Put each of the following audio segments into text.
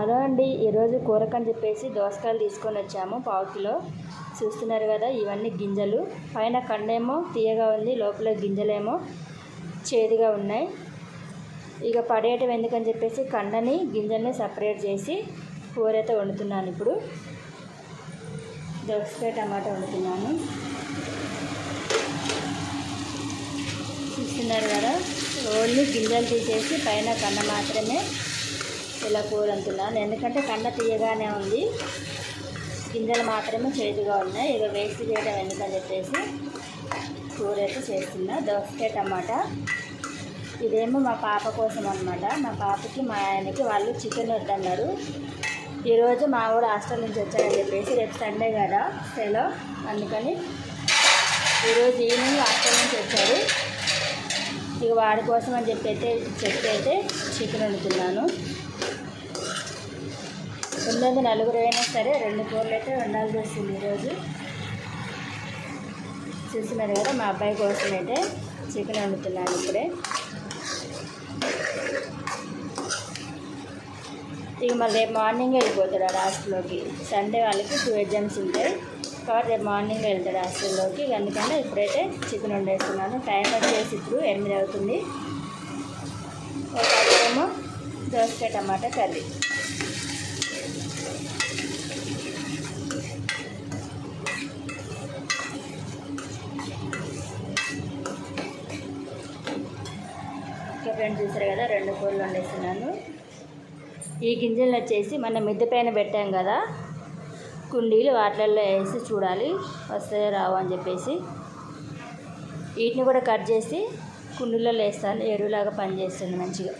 Hello అండి ఈరోజు కూరకని చెప్పేసి దోసకాయలు తీసుకొని వచ్చాము పావు కిలో. చూస్తున్నారు కదా ఇవన్నీ గింజలు. పైన కండేమో తీయగా ఉంది లోపల గింజలేమో చేదుగా ఉన్నాయి. ఇక పడేయటం ఎందుకని చెప్పేసి కండని గింజల్ని సపరేట్ చేసి కూర అయితే వండుతున్నాను ఇప్పుడు. దోసకాయ టమాటా వండుతున్నాను. చూస్తున్నారు కదా ఓన్లీ గింజలు తీసేసి పైన కండ మాత్రమే ఇలా కూర అంటున్నాను ఎందుకంటే కండ తీయగానే ఉంది. గింజలు మాత్రమే చేదుగా ఉన్నాయి. ఇక వేస్ట్ చేయడం ఎందుకని చెప్పేసి కూర అయితే చేస్తున్నా. దోసకాయ టమాటా. ఇదేమో మా పాప కోసం అనమాట మా పాపకి మా ఆయనకి వాళ్ళు చికెన్ వద్దన్నారు. ఈరోజు మా ఊరు హాస్టల్ నుంచి వచ్చారని చెప్పేసి రేపు సండే కదా సెలవు. అందుకని ఈరోజు ఈవినింగ్ హాస్టల్ నుంచి వచ్చారు. ఇక వాడి కోసం అని చెప్పి అయితే చెప్పి అయితే చికెన్ వండుతున్నాను. ఉన్నది నలుగురు అయినా సరే రెండు కూరలు అయితే వండాల్సి వస్తుంది ఈరోజు. చూస్తున్నారు కదా మా అబ్బాయి కోసం అయితే చికెన్ వండుతున్నాను ఇప్పుడే. ఇక మళ్ళీ రేపు మార్నింగ్ వెళ్ళిపోతాడు ఆ సండే వాళ్ళకి టూ ఎగ్జామ్స్ ఉంటాయి. కాబట్టి రేపు మార్నింగ్ వెళ్తాడు హాస్టల్లోకి. అందుకని ఇప్పుడైతే చికెన్ వండేస్తున్నాను. టైం వచ్చేసి ఇప్పుడు ఎనిమిది అవుతుంది. ఒక ఏమో దోసకాయ టమాటా కర్రీ. ఇంకా ఫ్రెండ్స్ చూసారు కదా రెండు కూరలు వండేస్తున్నాను. ఈ గింజలను వచ్చేసి మన మిద్దె పైన పెట్టాం కదా. కుండీలు వాటిల్లో వేసి చూడాలి. వస్తాయో రావు అని చెప్పేసి. వీటిని కూడా కట్ చేసి కుండీలలో వేస్తాను. ఎరువులాగా పనిచేస్తుంది మంచిగా.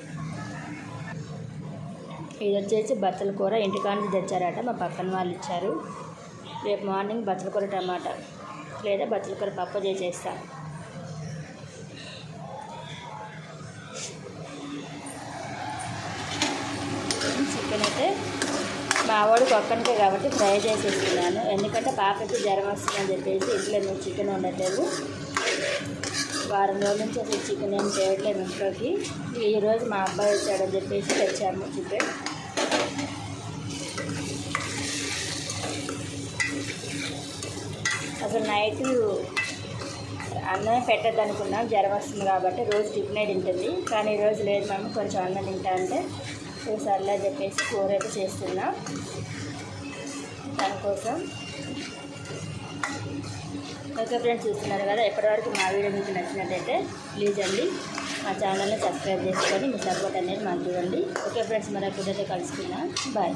ఇది వచ్చేసి బచ్చల కూర. ఇంటికాడ నుంచి తెచ్చారట. మా పక్కన వాళ్ళు ఇచ్చారు. రేపు మార్నింగ్ బచ్చల కూర టమాటా లేదా బచ్చల కూర పప్పు చేసేస్తాను చికెన్ అయితే మా వాడికి ఒక్కనికే కాబట్టి ఫ్రై చేసేస్తున్నాను. ఎందుకంటే పాపకి జ్వరం వస్తుందని చెప్పేసి ఇంట్లో మేము చికెన్ వండట్లేదు. వారం రోజుల నుంచి అసలు చికెన్ ఏం చేయట్లేదు ఇంట్లోకి. ఈరోజు మా అబ్బాయి వచ్చాడని చెప్పేసి తెచ్చాము చికెన్. అసలు నైట్ అన్నం పెట్టద్దు అనుకున్నాం. జ్వరం వస్తుంది కాబట్టి రోజు టిఫినే తింటుంది. కానీ ఈరోజు లేదు మేము కొంచెం అన్నం తింటా అంటే సర్లే అని చెప్పేసి కూర అయితే చేస్తున్నా. దానికోసం. ఓకే ఫ్రెండ్స్ చూస్తున్నారు కదా ఎప్పటివరకు మా వీడియో మీకు నచ్చినట్టయితే ప్లీజ్ అండి మా ఛానల్ని సబ్స్క్రైబ్ చేసుకొని మీ సపోర్ట్ అనేది మాకు ఇవ్వండి. ఓకే ఫ్రెండ్స్ మరొకటి కలుసుకుందాం. బాయ్.